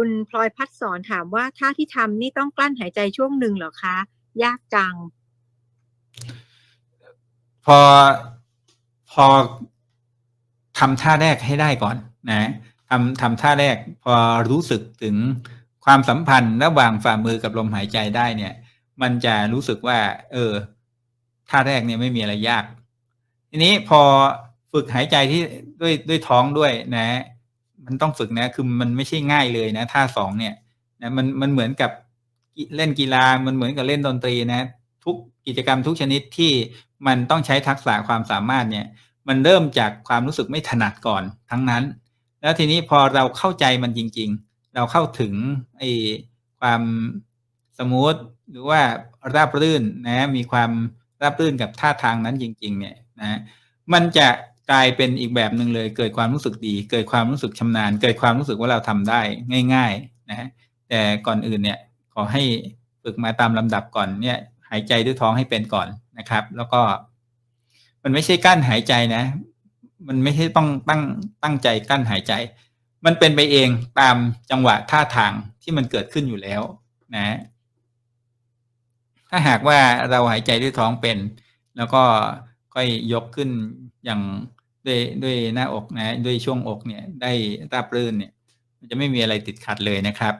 คุณพลอยพัดสอนถามว่าท่าที่ทำนี่ต้องกลั้นหายใจช่วงหนึ่งเหรอคะ ยากจัง พอพอทำท่าแรกให้ได้ก่อนนะทำทำท่าแรกพอรู้สึกถึงความสัมพันธ์ระหว่างฝ่ามือกับลมหายใจได้เนี่ย มันจะรู้สึกว่า เออท่าแรกเนี่ยไม่มีอะไรยาก ทีนี้พอฝึกหายใจที่ด้วยด้วยท้องด้วยนะ มันต้องฝึกนะ คือมันไม่ใช่ง่ายเลยนะท่าสองเนี่ยนะมันมันเหมือนกับเล่นกีฬามันเหมือนกับเล่นดนตรีนะ ทุกกิจกรรมทุกชนิดที่มันต้องใช้ทักษะความสามารถเนี่ย มันเริ่มจากความรู้สึกไม่ถนัดก่อนทั้งนั้น แล้วทีนี้พอเราเข้าใจมันจริง ๆ เราเข้าถึงไอ้ความสมูทหรือว่าราบรื่นนะมีความราบรื่นกับท่าทางนั้นจริง ๆ เนี่ยนะมันจะ กลายเป็นอีกแบบหนึ่งเลย เกิดความรู้สึกดี เกิดความรู้สึกชำนาญ เกิดความรู้สึกว่าเราทำได้ง่าย ๆนะแต่ก่อนอื่นเนี่ยขอให้ฝึกมาตามลำดับก่อนเนี่ยหายใจด้วยท้องให้เป็นก่อนนะครับ แล้วก็ มันไม่ใช่กั้นหายใจนะ มันไม่ใช่ต้องตั้งตั้งใจกั้นหายใจ มันเป็นไปเองตามจังหวะท่าทางที่มันเกิดขึ้นอยู่แล้ว นะ ถ้าหากว่าเราหายใจด้วยท้องเป็น แล้วก็ค่อยยกขึ้นอย่าง ด้วยด้วยหน้าอกนะด้วยช่วงอกเนี่ยได้ราบรื่นเนี่ย มันจะไม่มีอะไรติดขัดเลยนะครับ